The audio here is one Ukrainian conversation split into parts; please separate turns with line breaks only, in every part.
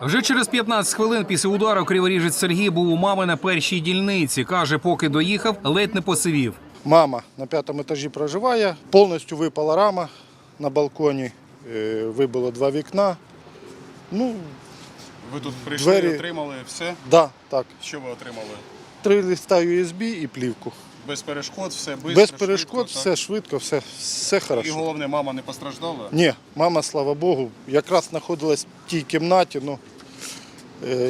Вже через 15 хвилин після удару криворіжець Сергій був у мами на першій дільниці. Каже, поки доїхав, ледь не посивів.
Мама на п'ятому етажі проживає, повністю випала рама на балконі, е, вибило два вікна. Ну,
Ви тут прийшли,
Двері-
отримали все.
да, так.
Що ви отримали?
Три листа USB і плівку.
Без перешкод, все швидко,
Без перешкод,
швидко,
все швидко, все, все
так? І головне, мама не постраждала.
Ні, мама, слава Богу, якраз знаходилась в тій кімнаті, ну,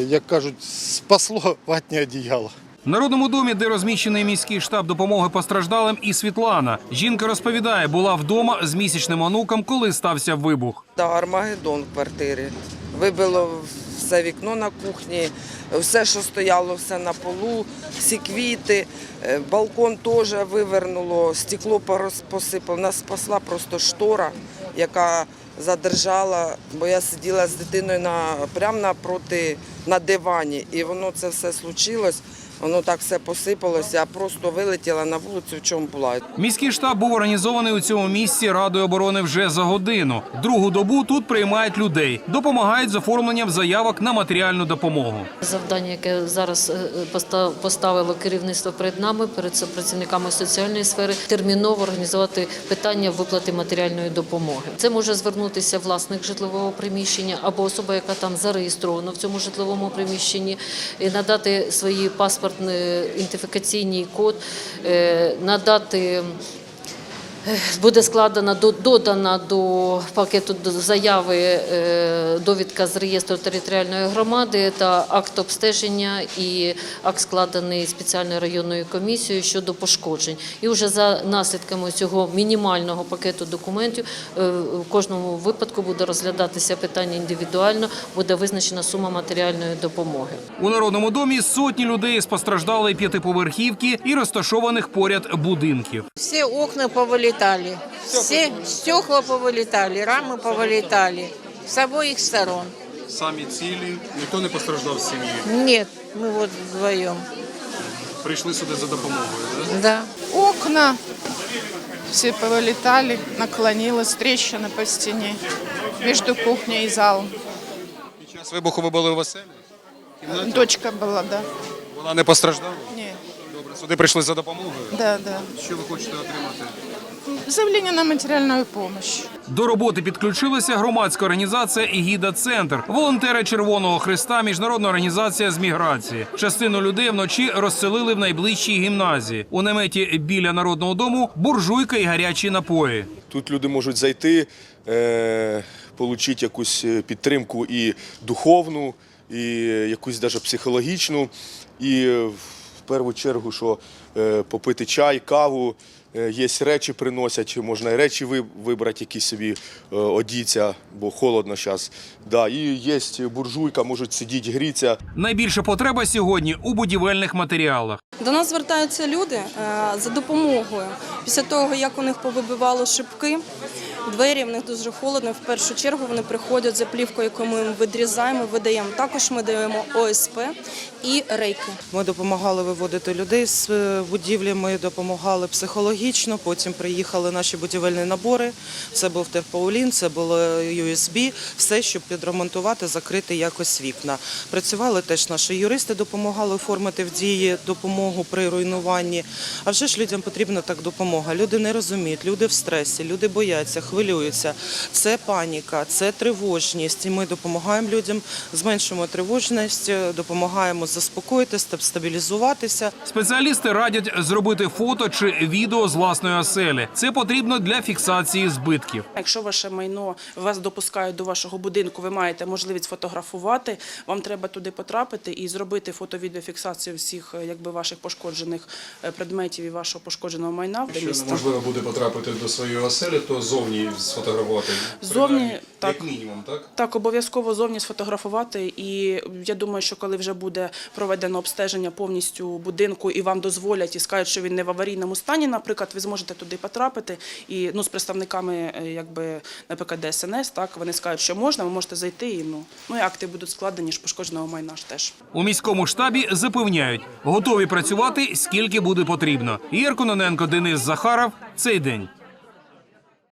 як кажуть, спасло ватні одіяло.
В Народному домі, де розміщений міський штаб допомоги постраждалим, і Світлана. Жінка розповідає, була вдома з місячним онуком, коли стався вибух.
Та Армагеддон в квартирі. Вибило все вікно на кухні, все, що стояло, все на полу, всі квіти, е, балкон теж вивернуло, стекло посипало. Нас спасла просто штора, яка задержала, бо я сиділа з дитиною на, прямо напроти на дивані. І воно це все случилось, воно так все посипалося, я просто вилетіла на вулицю, в чому була.
Міський штаб був організований у цьому місці Радою оборони вже за годину. Другу добу тут приймають людей, допомагають з оформленням заявок на матеріальну допомогу.
Завдання, яке зараз е, поставило керівництво перед нами, перед працівниками соціальної сфери, терміново організувати питання виплати матеріальної допомоги. Це може звернутися власник житлового приміщення або особа, яка там зареєстрована в цьому житловому приміщенні, і надати свої паспортний ідентифікаційний код, е, надати. Буде складена до- додана до пакету заяви е, довідка з реєстру територіальної громади та акт обстеження і акт складений спеціальною районною комісією щодо пошкоджень. І вже за наслідками цього мінімального пакету документів е, в кожному випадку буде розглядатися питання індивідуально, буде визначена сума матеріальної допомоги.
У народному домі сотні людей з постраждалої п'ятиповерхівки і розташованих поряд будинків.
Все окна повылетали, все стекла повылетали, рамы повылетали с обоих сторон.
Самі цілі, ніхто не постраждав з сім'ї.
Нет, мы вот вдвоем.
Прийшли сюди за допомогою. Да?
Да.
Окна все повылетали, наклонилась трещина по стене между кухней и залом.
Під час вибуху ви були в оселі? В кімнаті?
Дочка была, да.
Вона не постраждала?
Не,
Добре, сюди прийшли за допомогою.
да, да.
Що ви хочете отримати?
Заявление на материальную помощь.
До роботи підключилася громадська організація «Ігіда Центр, волонтери Червоного Христа, міжнародна організація з міграції. Частину людей вночі розселили в найближчій гімназії. У наметі біля народного дому буржуйка і гарячі напої.
Тут люди можуть зайти, е, отримати якусь е, підтримку і духовну, і якусь навіть психологічну. І в першу чергу, що е, попити чай, каву, е, є речі приносять, можна і речі ви- вибрати, які собі е, одіться, бо холодно зараз. Да, і є буржуйка, можуть сидіти, грітися.
Найбільша потреба сьогодні у будівельних матеріалах.
До нас звертаються люди е, за допомогою. Після того, як у них повибивало шибки, двері, в них дуже холодно. В першу чергу вони приходять за плівкою, яку ми їм відрізаємо, видаємо. Також ми даємо ОСП і рейки.
Ми допомагали виводити людей з е, будівлі, ми допомагали психологічно. Потім приїхали наші будівельні набори. Це був терпаулін, це було USB, все, щоб підремонтувати, закрити якось вікна. Працювали теж наші юристи, допомагали оформити в дії допомогу при руйнуванні. А вже ж людям потрібна так допомога. Люди не розуміють, люди в стресі, люди бояться, хвилюються. Це паніка, це тривожність. І ми допомагаємо людям, зменшуємо тривожність, допомагаємо заспокоїти, стаб- стабілізуватися.
Спеціалісти радять зробити фото чи відео з власної оселі. Це потрібно для фіксації збитків.
Якщо ваше майно вас допускають до вашого будинку, ви маєте можливість фотографувати. Вам треба туди потрапити і зробити фото-відеофіксацію всіх е, якби ваших пошкоджених е, предметів і вашого пошкодженого майна
Якщо
міста.
неможливо буде потрапити до своєї оселі, то зовні сфотографувати.
Зовні, так.
Як мінімум, так?
Так, обов'язково зовні сфотографувати. І я думаю, що коли вже буде проведено обстеження повністю будинку і вам дозволять і скажуть, що він не в аварійному стані, наприклад, ви зможете туди потрапити і ну з представниками, е, якби наприклад, ДСНС, так вони скажуть, що можна, ви можете зайти і ну ну і акти будуть складені ж пошкодженого майна ж теж.
У міському штабі запевняють, готові працювати скільки буде потрібно. Ігор Кононенко, Денис Захаров. Цей день.